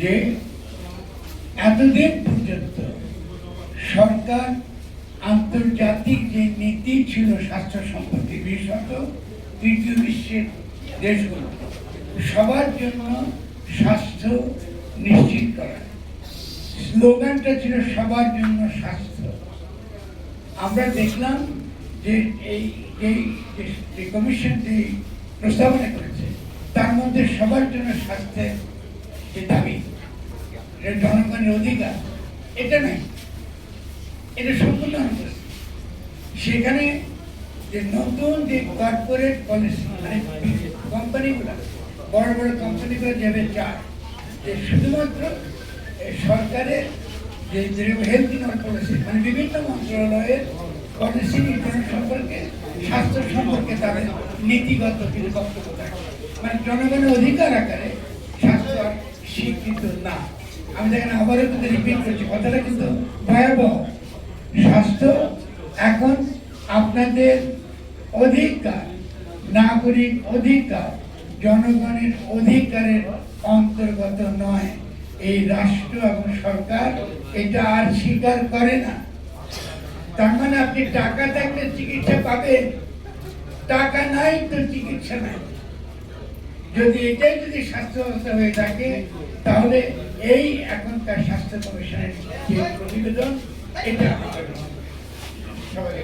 যে এতদিন পর্যন্ত সরকার আন্তর্জাতিক যে নীতি ছিল স্বাস্থ্য সম্পর্কে, বিশেষত তৃতীয় বিশ্বের দেশগুলো, সবার জন্য স্বাস্থ্য নিশ্চিত করা। স্লোগানটা ছিল সবার জন্য স্বাস্থ্য। আমরা দেখলাম যে এই যে কমিশন যে প্রস্তাবনা করেছে, তার মধ্যে সবার জন্য স্বাস্থ্যের দাবি। জনগণের অধিকার। এটা নাই এটা সম্পূর্ণ সেখানে যে নতুন যে কর্পোরেট পলিসি মানে কোম্পানিগুলো বড় বড় কোম্পানিগুলো যাবে চায়, যে শুধুমাত্র সরকারের যে হেলথ ইনর পলিসি মানে বিভিন্ন মন্ত্রণালয়ের পলিসি নির্ধারণ সম্পর্কে, স্বাস্থ্য সম্পর্কে তাদের নীতিগত কিছু বক্তব্য থাকে। মানে জনগণের অধিকার আকারে স্বাস্থ্য স্বীকৃত না। আমি দেখেন আবারও কিন্তু রিপিট করছি। কথাটা কিন্তু ভয়াবহ। স্বাস্থ্য এখন আপনাদের অধিকার। নাগরিক অধিকার, জনগণের অধিকারের অন্তর্গত নয়। এই রাষ্ট্র এবং সরকার এটা আর স্বীকার করে না। তার মানে আপনি টাকা থাকলে চিকিৎসা পাবেন। টাকা নাই তো চিকিৎসা নাই। যদি এটাই যদি স্বাস্থ্য ব্যবস্থা হয়ে থাকে, তাহলে এই এখনকার স্বাস্থ্য কমিশনের যে প্রতিবেদন, এটা সবাই